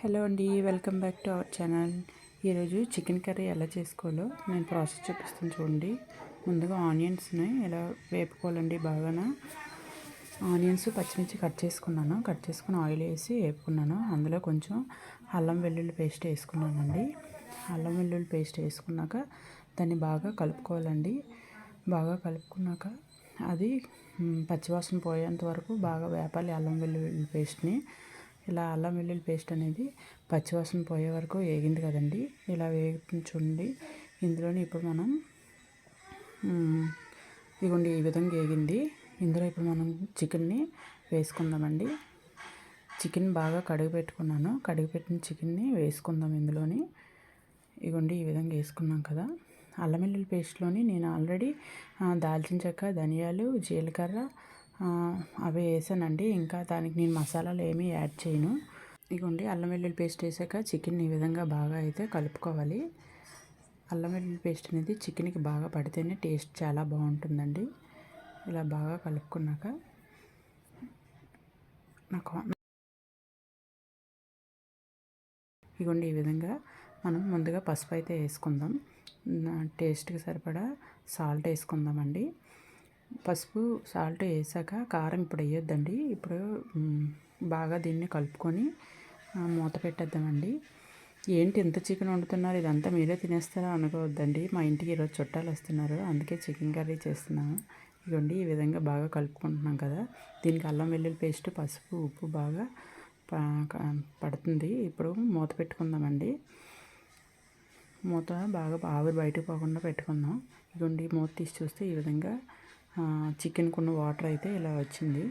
Hello అండి welcome back to our channel. ఈరోజు chicken curry ఎలా చేసుకోవాలో నేను ప్రాసెస్ చూపిస్తాను చూడండి. ముందుగా ఆనియన్స్ని ఎలా వేపుకోవాలండి బాగాన. ఆనియన్స్ పచ్చిమిర్చి కట్ చేసుకున్నాను. కట్ చేసుకుని ఆయిల్ వేసి వేపుకున్నాను. అందులో కొంచెం అల్లం వెల్లుల్లి పేస్ట్ వేసుకున్నానండి. అల్లం వెల్లుల్లి పేస్ట్ వేసుకున్నాక దాన్ని బాగా కలుపుకోవాలండి. బాగా కలుపుకున్నాక అది పచ్చివాసన పోయేంత వరకు బాగా వేపాలి అల్లం వెల్లుల్లి పేస్ట్ని. ఇలా అల్లం వెల్లుల్లి పేస్ట్ అనేది పచ్చివాసన పోయే వరకు వేగింది కదండి. ఇలా వేగించుండి ఇందులోని ఇప్పుడు మనం ఇదిగోండి ఈ విధంగా వేగింది. ఇందులో ఇప్పుడు మనం చికెన్ని వేసుకుందామండి. చికెన్ బాగా కడిగి పెట్టుకున్నాను. కడిగి పెట్టిన చికెన్ని వేసుకుందాం ఇందులోని. ఇగోండి ఈ విధంగా వేసుకున్నాం కదా. అల్లం వెల్లుల్లి పేస్ట్లోని నేను ఆల్రెడీ దాల్చిన చెక్క ధనియాలు జీలకర్ర అవి వేసానండి. ఇంకా దానికి నేను మసాలాలు ఏమీ యాడ్ చేయను. ఇగోండి అల్లం వెల్లుల్లి పేస్ట్ వేసాక చికెన్ ఈ విధంగా బాగా అయితే కలుపుకోవాలి. అల్లం వెల్లుల్లి పేస్ట్ అనేది చికెన్కి బాగా పడితేనే టేస్ట్ చాలా బాగుంటుందండి. ఇలా బాగా కలుపుకున్నాక నాకు ఇగోండి ఈ విధంగా మనం ముందుగా పసుపు అయితే వేసుకుందాం. టేస్ట్కి సరిపడా సాల్ట్ వేసుకుందామండి. పసుపు సాల్ట్ వేసాక కారం ఇప్పుడు వేయొద్దండి. ఇప్పుడు బాగా దీన్ని కలుపుకొని మూత పెట్టేద్దామండి. ఏంటి ఎంత చికెన్ వండుతున్నారు? ఇదంతా మీరే తినేస్తారా అనుకోవద్దండి. మా ఇంటికి ఈరోజు చుట్టాలు వస్తున్నారు. అందుకే చికెన్ కర్రీ చేస్తున్నాను. ఇదిగోండి ఈ విధంగా బాగా కలుపుకుంటున్నాం కదా. దీనికి అల్లం వెల్లుల్లి పేస్ట్ పసుపు ఉప్పు బాగా పడుతుంది. ఇప్పుడు మూత పెట్టుకుందామండి. మూత బాగా ఆవిరి బయటకు పోకుండా పెట్టుకుందాం. ఇదిగోండి మూత తీసి చూస్తే ఈ విధంగా చికెన్ కొన్ని వాటర్ అయితే ఇలా వచ్చింది.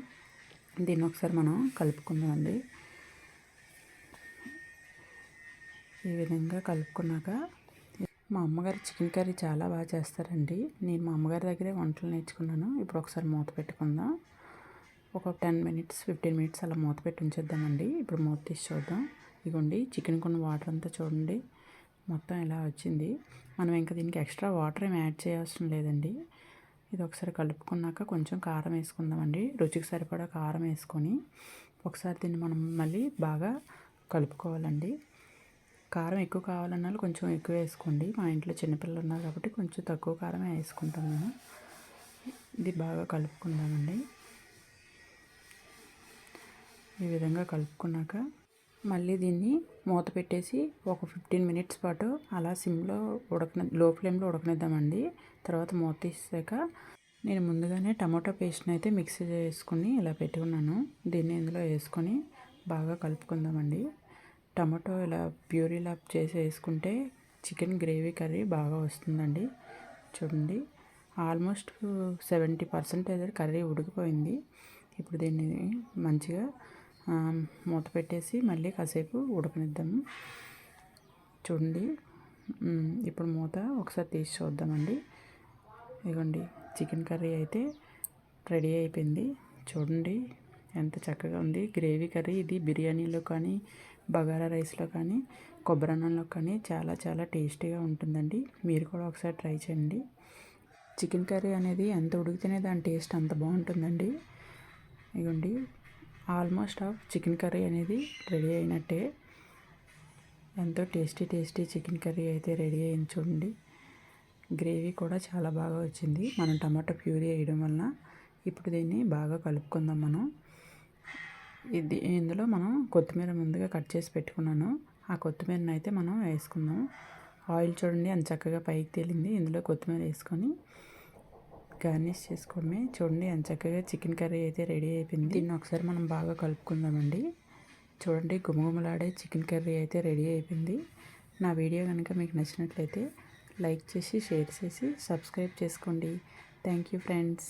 దీన్ని ఒకసారి మనం కలుపుకుందామండి. ఈ విధంగా కలుపుకున్నాక మా అమ్మగారు చికెన్ కర్రీ చాలా బాగా చేస్తారండి. నేను మా అమ్మగారి దగ్గరే వంటలు నేర్చుకున్నాను. ఇప్పుడు ఒకసారి మూత పెట్టుకుందాం. ఒక టెన్ మినిట్స్ ఫిఫ్టీన్ మినిట్స్ అలా మూత పెట్టి ఉంచేద్దామండి. ఇప్పుడు మూత తీసి చూద్దాం. ఇదిగోండి చికెన్ కొన్ని వాటర్ అంతా చూడండి. మొత్తం ఇలా వచ్చింది. మనం ఇంకా దీనికి ఎక్స్ట్రా వాటర్ ఏమి యాడ్ చేయాల్సిన లేదండి. ఇది ఒకసారి కలుపుకున్నాక కొంచెం కారం వేసుకుందామండి. రుచికి సరిపడా కారం వేసుకొని ఒకసారి దీన్ని మనం మళ్ళీ బాగా కలుపుకోవాలండి. కారం ఎక్కువ కావాలన్నా కొంచెం ఎక్కువ వేసుకోండి. మా ఇంట్లో చిన్నపిల్లలు ఉన్నారు కాబట్టి కొంచెం తక్కువ కారమే వేసుకుంటాం మేము. ఇది బాగా కలుపుకుందామండి. ఈ విధంగా కలుపుకున్నాక మళ్ళీ దీన్ని మూత పెట్టేసి ఒక ఫిఫ్టీన్ మినిట్స్ పాటు అలా సిమ్లో ఉడకని లో ఫ్లేమ్లో ఉడకనిద్దామండి. తర్వాత మూత తీసాక నేను ముందుగానే టమాటో పేస్ట్ని అయితే మిక్స్ చేసుకుని ఇలా పెట్టుకున్నాను. దీన్ని ఇందులో వేసుకొని బాగా కలుపుకుందామండి. టమాటో ఇలా ప్యూరీలా చేసి వేసుకుంటే చికెన్ గ్రేవీ కర్రీ బాగా వస్తుందండి. చూడండి ఆల్మోస్ట్ సెవెంటీ పర్సెంటేజ్ కర్రీ ఉడికిపోయింది. ఇప్పుడు దీన్ని మంచిగా మూత పెట్టేసి మళ్ళీ కాసేపు ఉడకనిద్దాము. చూడండి. ఇప్పుడు మూత ఒకసారి తీసి చూద్దామండి. ఇదిగోండి చికెన్ కర్రీ అయితే రెడీ అయిపోయింది. చూడండి ఎంత చక్కగా ఉంది. గ్రేవీ కర్రీ ఇది బిర్యానీలో కానీ బగారా రైస్లో కానీ కొబ్బరి అన్నంలో కానీ చాలా చాలా టేస్టీగా ఉంటుందండి. మీరు కూడా ఒకసారి ట్రై చేయండి. చికెన్ కర్రీ అనేది ఎంత ఉడికితేనే దాని టేస్ట్ అంత బాగుంటుందండి. ఇదిగోండి ఆల్మోస్ట్ ఆఫ్ చికెన్ కర్రీ అనేది రెడీ అయినట్టే. ఎంతో టేస్టీ టేస్టీ చికెన్ కర్రీ అయితే రెడీ అయింది చూడండి. గ్రేవీ కూడా చాలా బాగా వచ్చింది. మనం టమాటో ప్యూరీ వేయడం వలన ఇప్పుడు దీన్ని బాగా కలుపుకుందాం మనం. ఇది ఇందులో మనం కొత్తిమీర ముందుగా కట్ చేసి పెట్టుకున్నాను. ఆ కొత్తిమీరని అయితే మనం వేసుకుందాం. ఆయిల్ చూడండి అంత చక్కగా పైకి తేలింది. ఇందులో కొత్తిమీర వేసుకొని గార్నిష్ చేసుకోవడమే చూడండి ఎంత చక్కగా చికెన్ కర్రీ అయితే రెడీ అయిపోయింది. దీన్ని ఒకసారి మనం బాగా కలుపుకుందామండి. చూడండి గుమగుమలాడే చికెన్ కర్రీ అయితే రెడీ అయిపోయింది. నా వీడియో కనుక మీకు నచ్చినట్లయితే లైక్ చేసి షేర్ చేసి సబ్స్క్రైబ్ చేసుకోండి. Thank you friends.